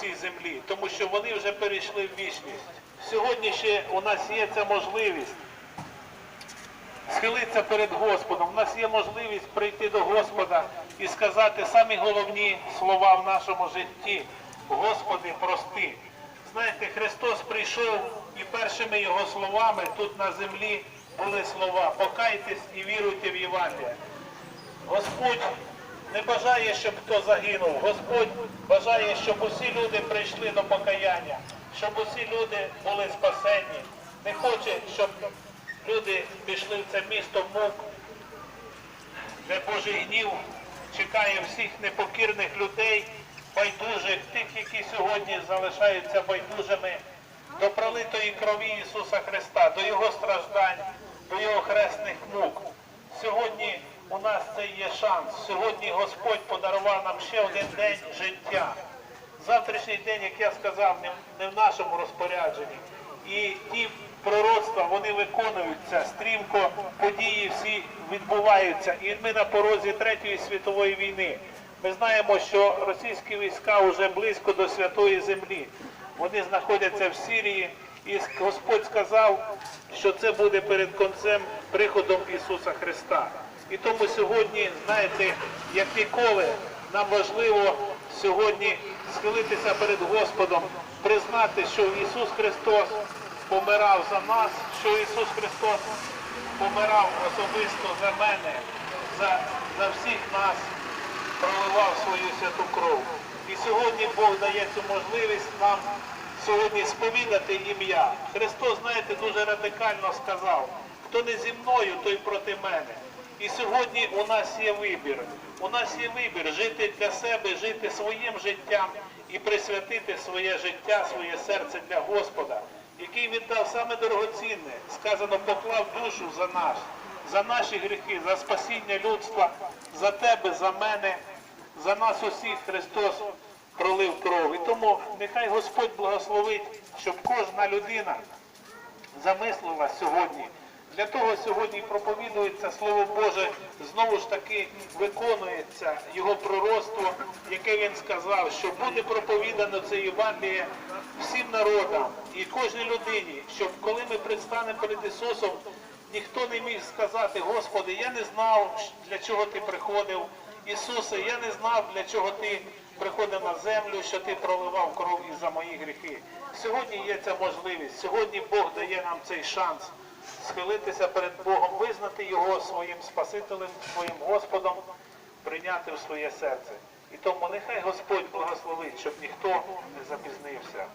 цій землі, тому що вони вже перейшли в вічність. Сьогодні ще у нас є ця можливість схилитися перед Господом. У нас є можливість прийти до Господа і сказати самі головні слова в нашому житті. Господи, прости. Знаєте, Христос прийшов і першими його словами тут на землі були слова Покайтесь і віруйте в Євангеліє. Господь не бажає, щоб хто загинув. Господь бажає, щоб усі люди прийшли до покаяння, щоб усі люди були спасені. Не хоче, щоб люди пішли в це місто мук, де Божий гнів чекає всіх непокірних людей, байдужих, тих, які сьогодні залишаються байдужими до пролитої крові Ісуса Христа, до Його страждань, до Його хресних мук. Сьогодні у є шанс. Сьогодні Господь подарував нам ще один день життя. Завтрашній день, як я сказав, не в нашому розпорядженні. І ті пророцтва, вони виконуються стрімко, події всі відбуваються. І ми на порозі Третьої світової війни. Ми знаємо, що російські війська вже близько до святої землі. Вони знаходяться в Сирії, і Господь сказав, що це буде перед концем приходом Ісуса Христа. І тому сьогодні, знаєте, як ніколи, нам важливо сьогодні схилитися перед Господом, признати, що Ісус Христос помирав за нас, що Ісус Христос помирав особисто за мене, за, за всіх нас, проливав свою святу кров. І сьогодні Бог дає цю можливість нам сьогодні сповідати ім'я. Христос, знаєте, дуже радикально сказав, хто не зі мною, той проти мене. І сьогодні у нас є вибір. У нас є вибір жити для себе, жити своїм життям і присвятити своє життя, своє серце для Господа, який віддав саме дорогоцінне, сказано, поклав душу за нас, за наші гріхи, за спасіння людства, за тебе, за мене, за нас усіх Христос пролив кров. І тому нехай Господь благословить, щоб кожна людина замислила сьогодні. Для того сьогодні проповідується Слово Боже, знову ж таки виконується Його пророцтво, яке він сказав, що буде проповідано це Євангеліє всім народам і кожній людині, щоб коли ми предстанемо перед Ісусом, ніхто не міг сказати, Господи, я не знав, для чого ти приходив. Ісусе, я не знав, для чого ти приходив на землю, що ти проливав кров і за мої гріхи. Сьогодні є ця можливість. Сьогодні Бог дає нам цей шанс схилитися перед Богом, визнати Його своїм Спасителем, своїм Господом, прийняти в своє серце. І тому нехай Господь благословить, щоб ніхто не запізнився.